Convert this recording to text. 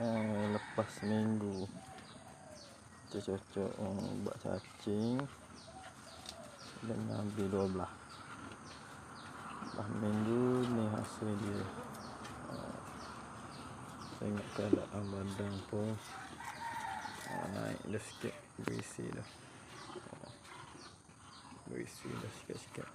eh, lepas seminggu cocok-cocok eh, buat cacing dan ambil dua belah. Lepas minggu ni hasil dia. Eh, saya ingat keadaan badan pun eh, naik dah sikit berisi dah. Eh, berisi dah sikit-sikit.